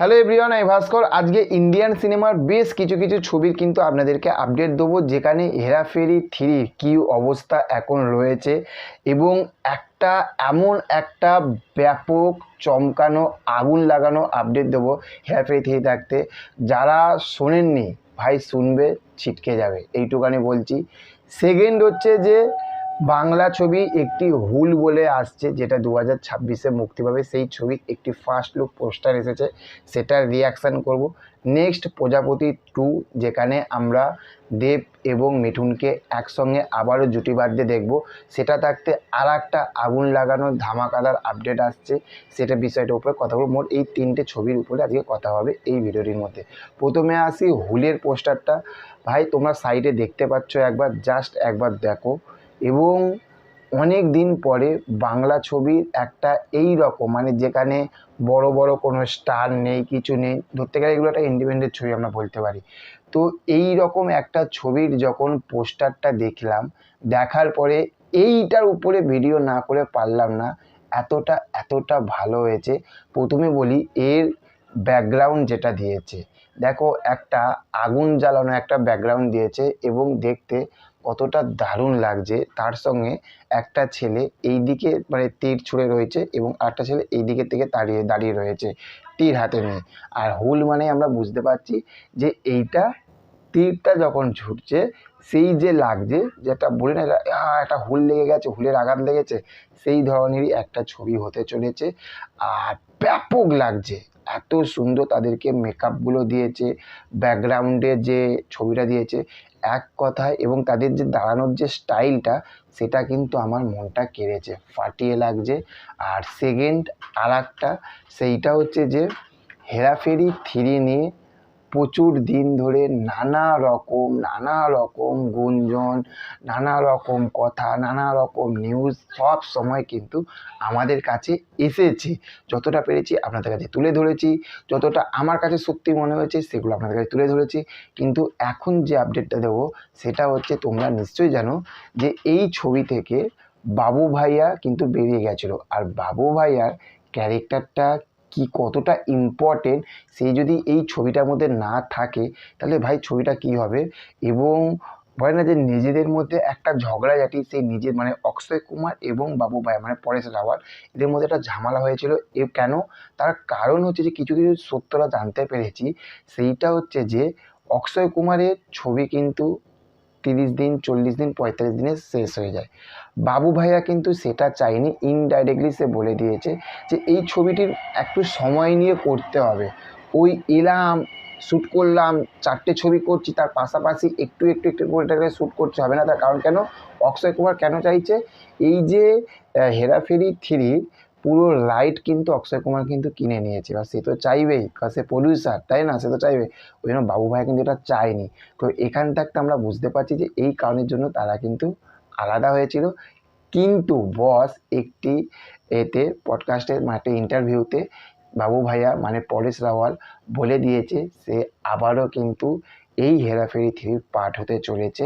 Hello everyone, আমি ভাস্কর। আজকে Indian সিনেমার বেশ কিছু কিছু ছবির কিন্তু আপনাদেরকে আপডেট দেবো, যেখানে হেরাফেরি থ্রি কী অবস্থা এখন রয়েছে এবং একটা এমন একটা ব্যাপক, চমকানো, আগুন লাগানো আপডেট দেবো হেরাফেরি থ্রি থাকতে। যারা শোনেননি, ভাই শুনবে, ছিটকে যাবে, এইটুকানি বলছি। সেকেন্ড হচ্ছে যে বাংলা ছবি একটি হুল বলে আসছে, যেটা দু হাজার ছাব্বিশে মুক্তি পাবে। সেই ছবি একটি ফার্স্ট লুক পোস্টার এসেছে, সেটার রিয়াকশান করব। নেক্সট প্রজাপতি টু যেখানে আমরা দেব এবং মিঠুনকে একসঙ্গে আবারও জুটি বাঁধতে দেখব। সেটা থাকতে আর একটা আগুন লাগানোর ধামাকাদার আপডেট আসছে, সেটা বিষয়টার উপরে কথা বলব। মোট এই তিনটে ছবির উপরে আজকে কথা হবে এই ভিডিওটির মধ্যে। প্রথমে আসি হুলের পোস্টারটা ভাই, তোমরা সাইডে দেখতে পাচ্ছ একবার জাস্ট একবার দেখো। এবং অনেক দিন পরে বাংলা ছবির একটা এই রকম মানে যেখানে বড় বড় কোনো স্টার নেই, কিছু নেই, ধরতে গেলে এগুলো একটা ইন্ডিপেন্ডেন্ট ছবি আমরা বলতে পারি। তো এই রকম একটা ছবির যখন পোস্টারটা দেখলাম, দেখার পরে এইটার উপরে ভিডিও না করে পারলাম না, এতটা এতটা ভালো হয়েছে। প্রথমে বলি, এর ব্যাকগ্রাউন্ড যেটা দিয়েছে। দেখো, একটা আগুন জ্বালানো একটা ব্যাকগ্রাউন্ড দিয়েছে এবং দেখতে কতটা দারুণ লাগছে। তার সঙ্গে একটা ছেলে এই দিকে মানে তীর ছুঁড়ে রয়েছে এবং আরেকটা ছেলে এই দিকের থেকে দাঁড়িয়ে দাঁড়িয়ে রয়েছে তীর হাতে নিয়ে। আর হুল মানে আমরা বুঝতে পারছি যে এইটা তীরটা যখন ছুটছে, সেই যে লাগছে, যেটা বলি না একটা হুল লেগে গেছে, হুলের আঘাত লেগেছে, সেই ধরনেরই একটা ছবি হতে চলেছে। আর ব্যাপক লাগছে। এত সুন্দর তাদেরকে মেকআপগুলো দিয়েছে ব্যাকগ্রাউন্ডে যে ছবিটা দিয়েছে, এক কথায় এবং তাদের যে দাঁড়ানোর যে স্টাইলটা সেটা কিন্তু আমার মনটা কেড়েছে, ফাটিয়ে লাগছে। আর সেকেন্ড আর সেইটা হচ্ছে যে হেরাফেরি থ্রি নিয়ে প্রচুর দিন ধরে নানা রকম নানা রকম গুঞ্জন, নানা রকম কথা, নানা রকম নিউজ সব সময় কিন্তু আমাদের কাছে এসেছে। যতটা পেরেছি আপনাদের কাছে তুলে ধরেছি, যতটা আমার কাছে সত্যি মনে হয়েছে সেগুলো আপনাদের কাছে তুলে ধরেছি। কিন্তু এখন যে আপডেটটা দেবো সেটা হচ্ছে তোমরা নিশ্চয়ই জানো যে এই ছবি থেকে বাবু ভাইয়া কিন্তু বেরিয়ে গেছিল। আর বাবু ভাইয়ার ক্যারেক্টারটা কি কতটা ইম্পর্টেন্ট সেই যদি এই ছবিটার মধ্যে না থাকে, তাহলে ভাই ছবিটা কি হবে? এবং বলে না যে নিজেদের মধ্যে একটা ঝগড়াঝাটি সেই নিজের মানে অক্ষয় কুমার এবং বাবু ভাই মানে পরেশ রাওয়াল এদের মধ্যে একটা ঝামেলা হয়েছিল। এ কেন? তার কারণ হচ্ছে যে কিছু কিছু সত্যটা জানতে পেরেছি। সেইটা হচ্ছে যে অক্ষয় কুমারের ছবি কিন্তু তিরিশ দিন, চল্লিশ দিন, পঁয়তাল্লিশ দিনে শেষ হয়ে যায়। বাবু ভাইয়া কিন্তু সেটা চাইনি ইনডাইরেক্টলি সে বলে দিয়েছে যে, এই ছবিটির একটু সময় নিয়ে করতে হবে। ওই এলাম, শ্যুট করলাম, চারটে ছবি করছি, তার পাশাপাশি একটু একটু একটু করে এটাকে শ্যুট করতে হবে না। তার কারণ কেন? অক্ষয় কুমার কেন চাইছে? এই যে হেরাফেরি থ্রি পুরো রাইট কিন্তু অক্ষয় কুমার কিন্তু কিনে নিয়েছে। বা সে তো চাইবেই, কারণ সে প্রডিউসার তাই না? সে তো চাইবে। ওই জন্য বাবু ভাই কিন্তু এটা চায়নি। তো এখান থাকতে আমরা বুঝতে পারছি যে এই কারণের জন্য তারা কিন্তু আলাদা হয়েছিল। কিন্তু বস একটি এতে পডকাস্টের মানে ইন্টারভিউতে বাবু ভাইয়া মানে পরেশ রাওয়াল বলে দিয়েছে, সে আবারও কিন্তু এই হেরাফেরি থ্রির পার্ট হতে চলেছে।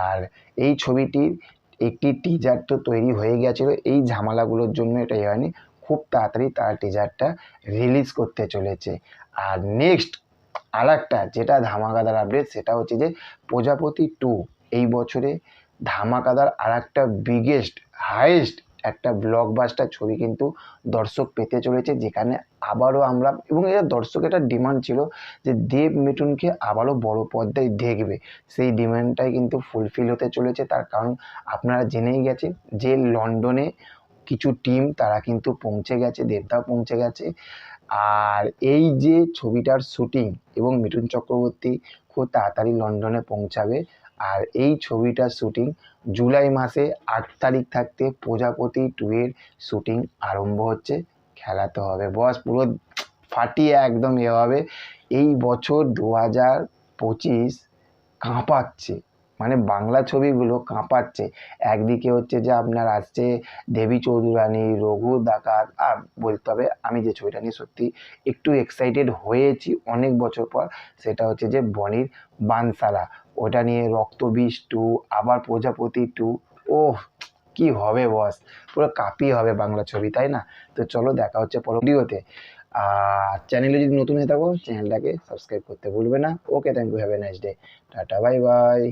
আর এই ছবিটির একটি টিজার তো তৈরি হয়ে গেছিল। এই ঝামেলাগুলোর জন্য এটাই হয়নি খুব তাড়াতাড়ি তারা টিজারটা রিলিজ করতে চলেছে। আর নেক্সট আর একটা যেটা ধামাকাদার আপডেট সেটা হচ্ছে যে প্রজাপতি টু এই বছরে ধামাকাদার আর একটা বিগেস্ট হাইয়েস্ট একটা ব্লকবাস্টার ছবি কিন্তু দর্শক পেতে চলেছে, যেখানে আবারও আমরা, এবং এটা দর্শক একটা ডিমান্ড ছিল যে দেব মিঠুনকে আবারও বড় পর্দায় দেখবে। সেই ডিমান্ডটাই কিন্তু ফুলফিল হতে চলেছে, তার কারণ আপনারা জেনেই গেছেন যে লন্ডনে কিছু টিম তারা কিন্তু পৌঁছে গেছে, দেবদাও পৌঁছে গেছে। আর এই যে ছবিটার শুটিং এবং মিঠুন চক্রবর্তী খুব তাড়াতাড়ি লন্ডনে পৌঁছাবে আর এই ছবিটার শুটিং জুলাই মাসে আট তারিখ থাকতে প্রজাপতি টু এর শুটিং আরম্ভ হচ্ছে। খেলাতে হবে। বস, পুরো ফাটিয়ে একদম এ হবে। এই বছর দু হাজার পঁচিশ কাঁপাচ্ছে। মানে বাংলা ছবিগুলো কাঁপাচ্ছে। একদিকে হচ্ছে যে আপনার আসছে দেবী চৌধুরানী, রঘু ডাকাত, আর বলতে হবে আমি যে ছবিটা নিয়ে সত্যি একটু এক্সাইটেড হয়েছি অনেক বছর পর, সেটা হচ্ছে যে বনির বানসালা। ওটা নিয়ে রক্তবিষ টু, আবার প্রজাপতি টু ওহ কি হবে বস? পুরো কাপি হবে বাংলা ছবি, তাই না? তো চলো দেখা হচ্ছে পরবর্তীতে আর চ্যানেলে যদি নতুন হয়ে থাকো চ্যানেলটাকে সাবস্ক্রাইব করতে ভুলবে না। Okay thank you have a nice day tata bye bye